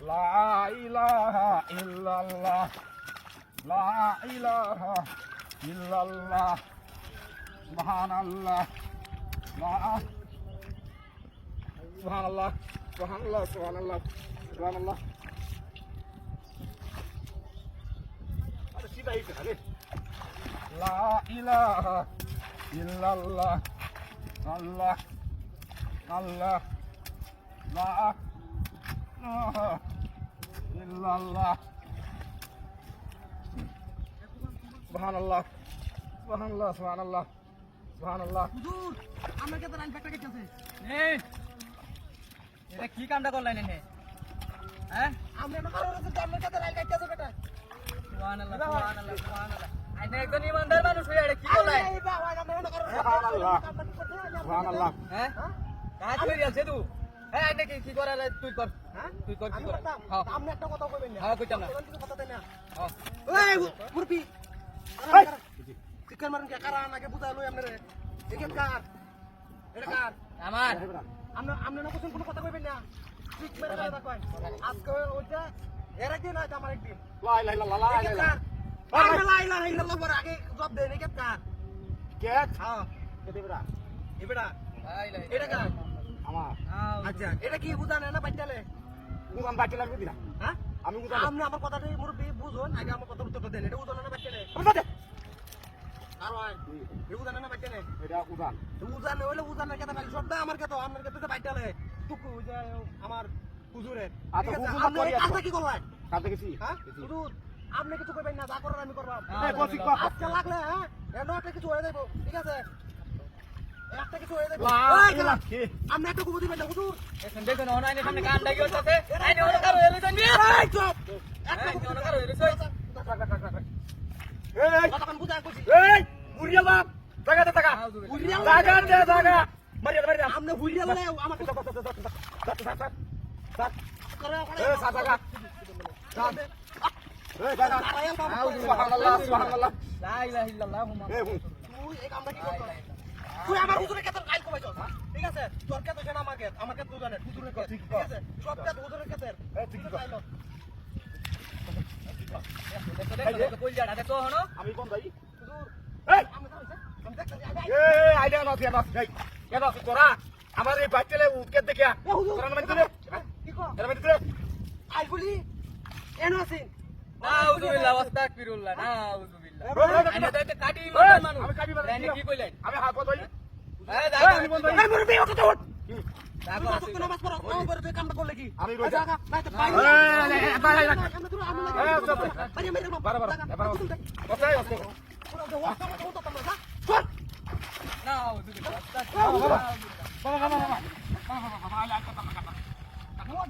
لا إله إلا الله. لا إله إلا الله. سبحان الله لا سبحان الله سبحان الله سبحان الله سبحان الله لا إله إلا الله. الله. الله. لا. Illallah. Subhanallah. Subhanallah. Subhanallah. Subhanallah. হুজুর আমার কাছে রাইন ব্যাগটা কেটেছে এই, এটা কি কামটা করলেন এনে হ্যাঁ আমরা না কারোর কাছে আমার কাছে রাইন কেটেছে বেটা সুবহানাল্লাহ সুবহানাল্লাহ সুবহানাল্লাহ আইনে একজন ইমানদার মানুষ হয়ে এটা কি করলেন এই বাবা আমরা না কারোর Subhanallah. Subhanallah. হ্যাঁ কাজ করে আছে তুই হ্যাঁ আইনে কি কি করার তুই কর। হ্যাঁ? তুই কর কি আমি কর? হ্যাঁ আপনি একটা কথা কইবেন না। হ্যাঁ, কইতাম না। কথা দেন না। হ্যাঁ মুরপি চিকেন মারুন কে? কারা আমাকে বুঝালো আপনারে? চিকেন কার? এটা কার? আমার। আমরা আমরা না কোন কোনো কথা কইবেন না? ঠিক মেরে কথা কয়। আজকে ওইটা এর একদিন আছে আমার একদিন। illallah. কার? লা আগে জব দেন কার. হ্যাঁ লাই লাই। এটা কার. আচ্ছা এটা কি বুঝানে না বাচ্চালে Bukan baca lagi tidak. হ্যাঁ আমি বুঝান আপনি আমার কথাটা মুরব্বী বুঝুন আগে আমার কথা উত্তরটা দেন এটা বুঝানে না বাচ্চালে বুঝাতে বুঝানে বাচ্চালে আমার হুজুরের আচ্ছা, কি করলেন হ্যাঁ আপনি কিছু করবেন না যা করার আমি করব আজকে লাগলে হ্যাঁ কিছু হয়ে যাব ঠিক আছে? একটা কিছু হয়ে যাব। ইলাহা কি? আপনি একটা কুবু দিবেন না হুজুর এখন দেখুন অনলাইনে সামনে কান লাগি হচ্ছে আইনে ওরা কারও এলো জানি এই চুপ। একটা এই কুবু ওরা দিবেন কারও এই। কথা কান কইছি এই মুরিয়া বাপ জায়গা দে টাকা হুইরিয়া জায়গা মারিয়া মারিয়া আপনি হুইরিয়া ললে আমার কথা করে এই সাত টাকা এই জায়গা সুবহানাল্লাহ সুবহানাল্লাহ। লা ইলাহা ইল্লাল্লাহ মুহাম্মাদুর এই তুই এই কামটা কি করছিস তুই আমার হুজুরের কাছে কাল কমাইছস ঠিক আছে? তোর কাছে যেন আমাকে? আমাকে তুই জানে হুজুরের কাছে ঠিক আছে? সব কাছে হুজুরের কাছে এই ঠিক আছে দেখো দেখো দেখো দেখো আমি কোন ভাই? না না কেন আমার এই বাচ্চালে উঠকে দেখিয়া এ হুজুর তোরা দিলে। কি কর? এরা দিলে। আই বলি। এনো আছিস নাউজুবিল্লাহ ওয়াস্তাগফিরুল্লাহ নাউজুবিল্লাহ। আইনে তো কাটি এই, ইমানদার মানুষ আমি মানে হাত হ্যাঁ ওয়াস্তাগফিরুল্লাহ বাবা বাবা বাবা বাবা বাবা What